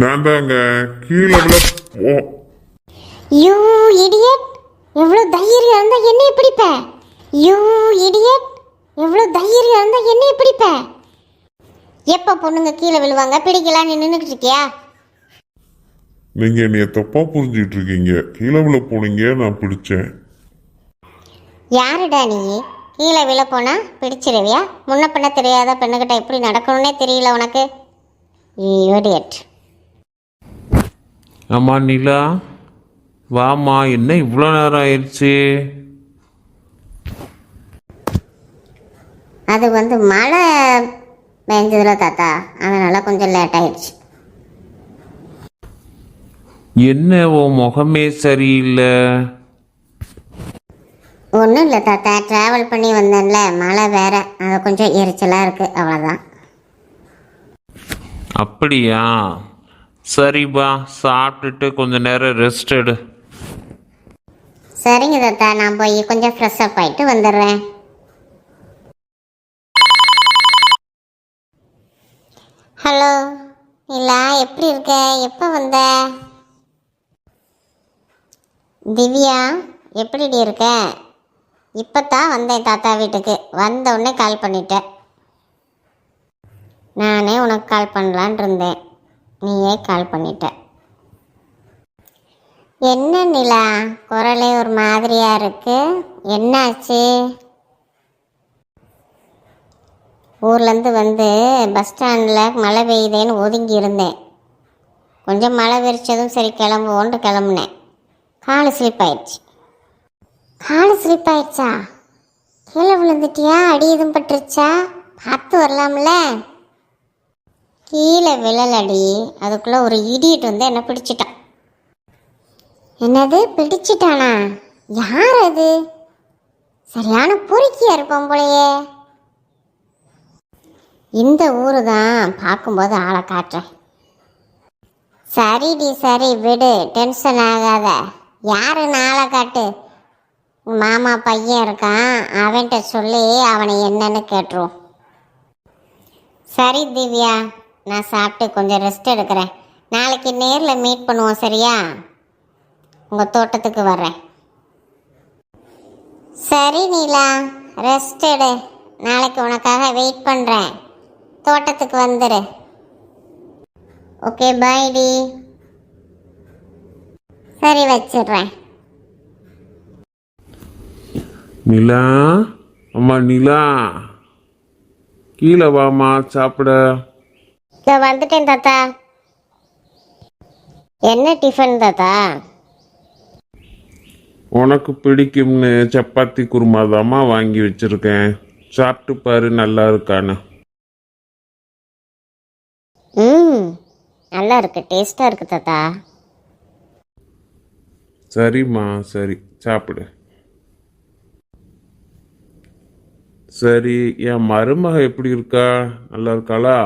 நான் தாங்க கீழே விழ போ யூ இடியட் எவ்வளோ தைரியம் இருந்தா என்னைய பிடிப்ப? யூ இடியட் எவ்வளோ தைரியம் இருந்தா என்னைய பிடிப்ப? எப்போ பொண்ணுங்க கீழே விழுவாங்க? பிடிக்கலான்னு நின்றுக்கிட்டு இருக்கியா? நீங்க என்னைய தப்பா புரிஞ்சிட்டு இருக்கீங்க. கீழே விழ போனீங்க நான் பிடிச்சேன். யாருடா நீ? கீழே விழ போனா பிடிச்சிருவியா? முன்ன பின்ன தெரியாத பெண்ணுகிட்ட எப்படி நடக்கணும்னே தெரியல உனக்கு. இடியட். ஆமா நிலா. வாமா என்ன இவ்வளோ நேரம் ஆயிடுச்சு? அது வந்து மழை பெஞ்சதுல தாத்தா. அதனால கொஞ்சம் லேட் ஆயிடுச்சு. என்ன உன் முகமே சரியில்லை? ஒன்றும் இல்லை தாத்தா. ட்ராவல் பண்ணி வந்தேன்ல. மழை வேற. அது கொஞ்சம் எரிச்சலாக இருக்குது அவ்வளோதான் அப்படியா? சரிப்பா சாப்பிட்டுட்டு கொஞ்ச நேரம் ரெஸ்ட் எடு. சரிங்க தாத்தா நான் போய் கொஞ்சம் ஃப்ரெஷ் அப் ஆயிட்டு வந்துடுறேன். ஹலோ இல்லா எப்படி இருக்க? எப்போ வந்த? திவ்யா எப்படிடி இருக்க? இப்போ தான் வந்தேன் தாத்தா வீட்டுக்கு. வந்த உடனே கால் பண்ணிட்டேன். நானே உனக்கு கால் பண்ணலான் இருந்தேன். நீயே கால் பண்ணிட்ட. என்ன நிலா? குரலே ஒரு மாதிரியாக இருக்கு. என்னாச்சு? ஊர்லேருந்து வந்து பஸ் ஸ்டாண்டில் மழை பெய்யுதேன்னு ஒதுங்கி இருந்தேன். கொஞ்சம் மழை விரிச்சதும் சரி கிளம்புவோன்ட்டு கிளம்புனேன். கால் ஸ்லிப் ஆயிடுச்சு. கால் ஸ்லிப் ஆயிடுச்சா? கீழே விழுந்துட்டியா? அடி எதுவும் பட்டுருச்சா? பார்த்து வரலாம்ல. கீழே விழலடி. அதுக்குள்ளே ஒரு இடியட் வந்து என்னை பிடிச்சிட்டான். என்னது? பிடிச்சிட்டானா? யார் அது? சரியான பொறுக்கியா இருப்போம் போலையே. இந்த ஊரு தான் பார்க்கும்போது ஆளை காட்டுறேன். சரிடி சரி விடு. டென்ஷன் ஆகாத. யாருன்னு ஆளை காட்டு. உன் மாமா பையன் இருக்கான். அவன்கிட்ட சொல்லி அவனை என்னன்னு கேட்டுருவோம். சரி திவ்யா. நான் சாப்பிட்டு கொஞ்சம் ரெஸ்ட் எடுக்கிறேன். நாளைக்கு நேரில் மீட் பண்ணுவோம் சரியா? உங்கள் தோட்டத்துக்கு வர்றேன். சரி நீலா ரெஸ்ட் எடு. நாளைக்கு உனக்காக வெயிட் பண்ணுறேன் தோட்டத்துக்கு வந்துடு ஓகே பாய் டி. சரி வச்சிடுறேன். நிலா அம்மா நிலா. கீழே வாமா சாப்பிட. இதோ வந்துட்டேன் தாத்தா. என்ன டிஃபன் தாத்தா? உனக்கு பிடிக்கும்னு சப்பாத்தி குருமா தாம்மா வாங்கி வச்சிருக்கேன். சாப்பிட்டு பாரு நல்லா இருக்கான்னு. ம் நல்லா இருக்கு. டேஸ்ட்டாக இருக்கு தாத்தா. சரிம்மா சரி சாப்பிடு. சரி என் மருமக எப்படி இருக்கா? நல்லா இருக்காளா?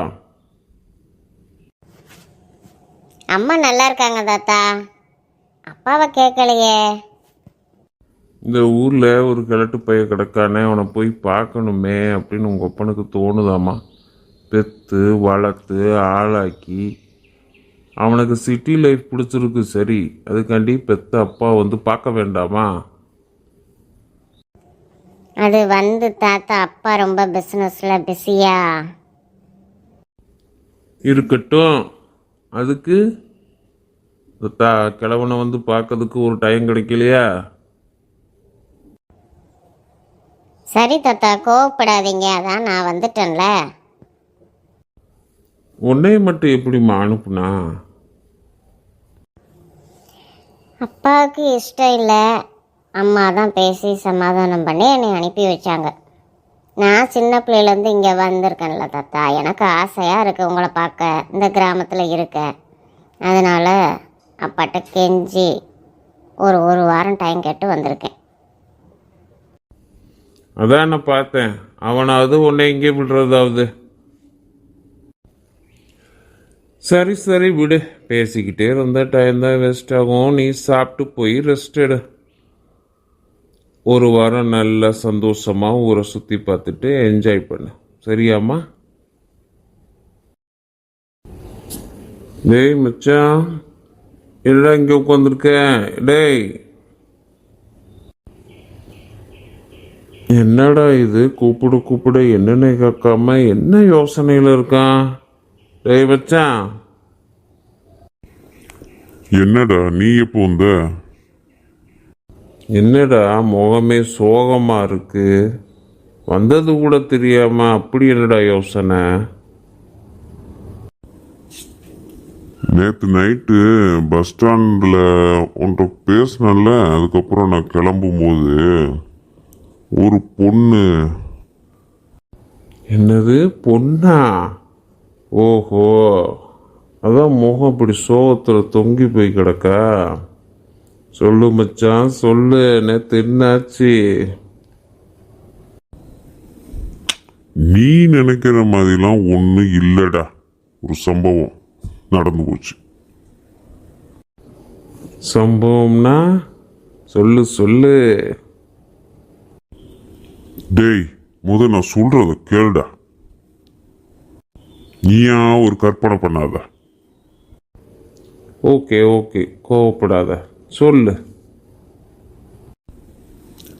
அம்மா நல்லா இருக்காங்க தாத்தா. அப்பாவை கேட்கலையே இந்த ஊரில் ஒரு கிழட்டு பைய கிடக்கானே அவனை போய் பார்க்கணுமே அப்படின்னு உங்கள் அப்பனுக்கு தோணுதாம்மா. பெத்து வளர்த்து ஆளாக்கி. அவனுக்கு சிட்டி லைஃப் பிடிச்சிருக்கு சரி. அதுக்காண்டி பெத்த அப்பா வந்து பார்க்க வேண்டாமா? அது வந்து தாத்தா அப்பா ரொம்ப பிஸ்னஸில் பிஸியா இருக்கட்டும். அதுக்கு இந்த தா கிழவனை வந்து பார்க்கறதுக்கு ஒரு டைம் கிடைக்கலையா? சரி தாத்தா கோவப்படாதீங்க. அதான் நான் வந்துட்டேன்ல. உன்னைய மட்டும் எப்படிம்மா அனுப்புனா? அப்பாவுக்கு இஷ்டம் இல்லை. அம்மா தான் பேசி சமாதானம் பண்ணி என்னை அனுப்பி வச்சாங்க. நான் சின்ன பிள்ளையிலேருந்து இங்கே வந்திருக்கேன்ல தாத்தா. எனக்கு ஆசையாக இருக்குது உங்களை பார்க்க இந்த கிராமத்தில் இருக்க. அதனால் அப்பாட்ட கெஞ்சி ஒரு ஒரு வாரம் டைம் கேட்டு வந்திருக்கேன். அதான் நான் பார்த்தேன். அவனாவது உன்னை இங்கே விடுறதாவது. சரி சரி விடு. பேசிக்கிட்டே இருந்தால் டைம் தான் வேஸ்ட் ஆகும். நீ சாப்பிட்டு போய் ரெஸ்ட் எடு. ஒரு வாரம் நல்லா சந்தோஷமா ஊரை சுற்றி பார்த்துட்டு என்ஜாய் பண்ணு. சரியாம்மா? டேய் மச்சான். என்னடா இங்கே உட்காந்துருக்க டேய். என்னடா இது? கூப்பிடு கூப்பிடு. என்னன்னு கேட்காம என்ன யோசனையில் இருக்கான்? டேய் மச்சான். என்னடா நீ எப்போ வந்த? என்னடா முகமே சோகமா இருக்கு? வந்தது கூட தெரியாம அப்படி என்னடா யோசனை? நேற்று நைட்டு பஸ் ஸ்டாண்டில் உன்கிட்ட பேசினல அதுக்கப்புறம் நான் கிளம்பும்போது ஒரு பொண்ணு. என்னது பொண்ணா? ஓஹோ. அதான் முகம் இப்படி சோகத்தில் தொங்கி போய் கிடக்கா? சொல்லு மச்சான் சொல்லு நேற்று என்னாச்சு? நீ நினைக்கிற மாதிரிலாம் ஒன்றும் இல்லைடா. ஒரு சம்பவம் நடந்து போச்சு. சம்பவம்னா? சொல்லு சொல்லு. டேய் முத நான் சொல்றத கேளுடா. நீயா ஒரு கற்பனை பண்ணாத. ஓகே ஓகே கோவப்படாத. சொல்லு.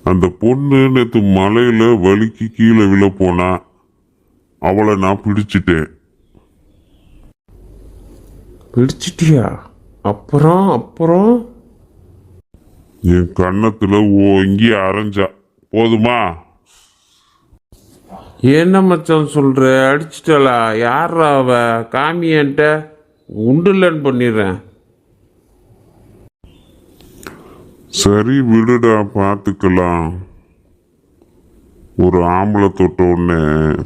அந்த பொண்ணு நேற்று மலையில வலிக்கு கீழே விழ போனா அவளை நான் பிடிச்சிட்டேன். பிடிச்சிட்டியா? அப்புறம் அப்புறம்? என் கன்னத்துல ஓங்கி அரைஞ்சா போதுமா? என்ன மச்சான் சொல்ற? அடிச்சிட்டலா? யாரா அவ? காமியன்ட்ட உண்டுலன்னு பண்ணிடுறேன். சரி விடுடா பார்த்துக்கலாம் ஒரு ஆம்பளை தொட்ட உடனே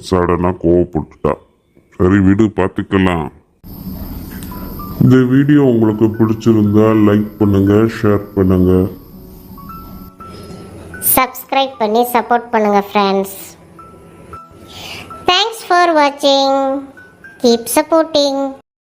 சடனாக கோவப்பட்டுட்டா. சரி விடு பார்த்துக்கலாம் இந்த வீடியோ உங்களுக்கு பிடிச்சிருந்தா லைக் பண்ணுங்க ஷேர் பண்ணுங்க. சப்ஸ்கிரைப் பண்ணி சப்போர்ட் பண்ணுங்கள் ஃப்ரெண்ட்ஸ் தேங்க்ஸ் ஃபார் வாட்சிங் கீப் சப்போர்ட்டிங்